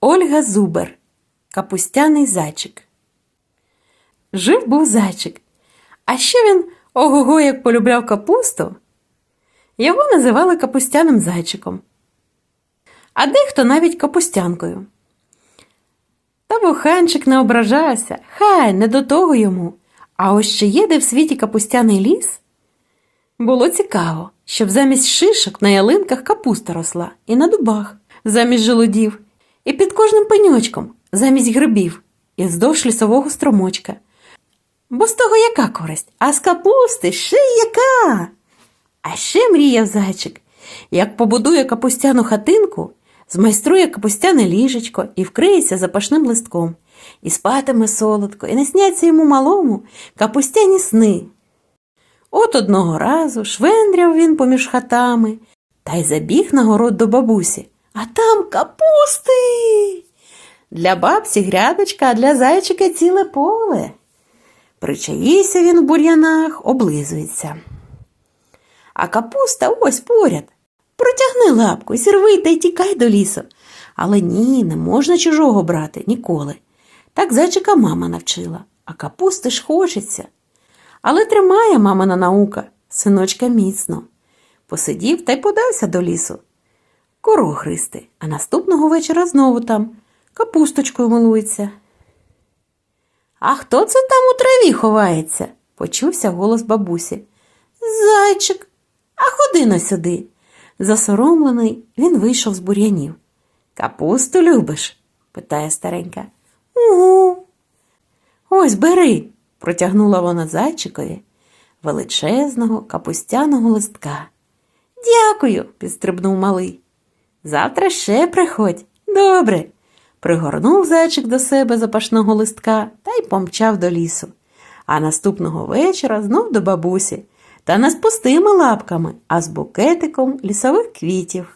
Ольга Зубер. Капустяний зайчик. Жив був зайчик. А ще він ого-го як полюбляв капусту. Його називали капустяним зайчиком. А дехто навіть капустянкою. Та буханчик не ображався, хай не до того йому. А ось чи є де в світі капустяний ліс? Було цікаво, щоб замість шишок на ялинках капуста росла і на дубах, замість желудів, і під кожним пеньочком, замість грибів, і вздовж лісового струмочка. Бо з того яка користь, а з капусти ще яка. А ще мріяв зайчик, як побудує капустяну хатинку, змайструє капустяне ліжечко і вкриється запашним листком, і спатиме солодко, і не сняться йому малому капустяні сни. От одного разу швендряв він поміж хатами та й забіг на город до бабусі, а там капусти. Для бабці грядочка, а для зайчика ціле поле. Причаївся він в бур'янах, облизується. А капуста ось поряд. Протягни лапку, зірви та й тікай до лісу. Але ні, не можна чужого брати ніколи. Так зайчика мама навчила, а капусти ж хочеться. Але тримає мамина наука, синочка міцно. Посидів та й подався до лісу. Кору гристи, а наступного вечора знову там капусточкою милується. А хто це там у траві ховається? почувся голос бабусі. Зайчик, а ходи на сюди. Засоромлений, він вийшов з бур'янів. Капусту любиш? питає старенька. Угу. Ось бери, протягнула вона зайчикові величезного капустяного листка. Дякую, підстрибнув малий. Завтра ще приходь. Добре. Пригорнув зайчик до себе запашного листка та й помчав до лісу. А наступного вечора знов до бабусі та не з пустими лапками, а з букетиком лісових квітів.